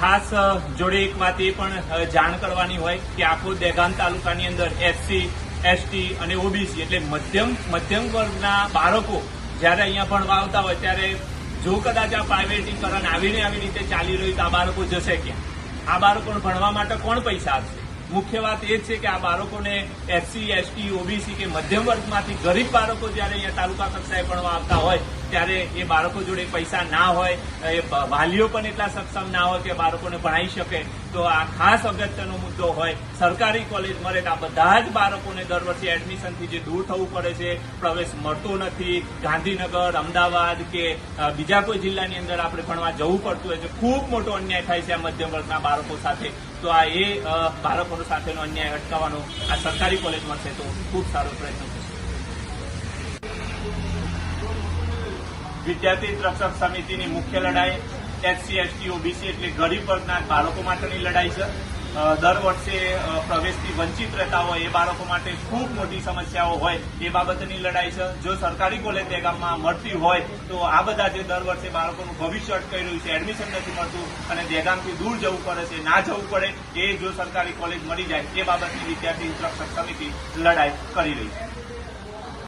ખાસ જોડે એક વાત એ પણ જાણ કરવાની હોય કે આખો દેગામ તાલુકાની અંદર એસસી એસટી અને ઓબીસી એટલે મધ્યમ મધ્યમ વર્ગના બાળકો જ્યારે અહીંયા ભણવા આવતા હોય ત્યારે જો કદાચ આ પ્રાઇવેટીકરણ આવીને આવી રીતે ચાલી રહ્યું તો આ બાળકો જશે ક્યાં? આ બાળકોને ભણવા માટે કોણ પૈસા આપશે? મુખ્ય વાત એ છે કે આ બાળકોને એસસી એસટી ઓબીસી કે મધ્યમ વર્ગમાંથી ગરીબ બાળકો જ્યારે અહીંયા તાલુકા કક્ષાએ ભણવા આવતા હોય ત્યારે એ બાળકો જોડે પૈસા ના હોય, એ વાલીઓ પણ એટલા સક્ષમ ના હોય કે બાળકોને ભણાવી શકે. તો આ ખાસ અગત્યનો મુદ્દો હોય, સરકારી કોલેજ મળે તો આ બધા જ બાળકોને દર વર્ષે એડમિશનથી જે દૂર થવું પડે છે, પ્રવેશ મળતો નથી. ગાંધીનગર, અમદાવાદ કે બીજા કોઈ જિલ્લાની અંદર આપણે ભણવા જવું પડતું હોય છે, ખૂબ મોટો અન્યાય થાય છે આ મધ્યમ વર્ગના બાળકો સાથે. તો આ એ બાળકો સાથેનો અન્યાય અટકાવવાનો આ સરકારી કોલેજ મળશે તો ખૂબ સારો પ્રયત્ન થશે. વિદ્યાર્થી રક્ષક સમિતિની મુખ્ય લડાઈ, એસસી, એસટી, ઓબીસી એટલે ગરીબ વર્ગના બાળકો માટેની લડાઈ છે. દર વર્ષે પ્રવેશથી વંચિત રહેતા હોય એ બાળકો માટે ખૂબ મોટી સમસ્યાઓ હોય એ બાબતની લડાઈ છે. જો સરકારી કોલેજ દેગામમાં મળતી હોય તો આ બધા જે દર વર્ષે બાળકોનું ભવિષ્ય અટકાઈ રહ્યું છે એડમિશન નથી મળતું અને દેગામથી દૂર જવું પડે છે, ના જવું પડે એ જો સરકારી કોલેજ મળી જાય, એ બાબતની વિદ્યાર્થી રક્ષક સમિતિ લડાઈ કરી રહી છે.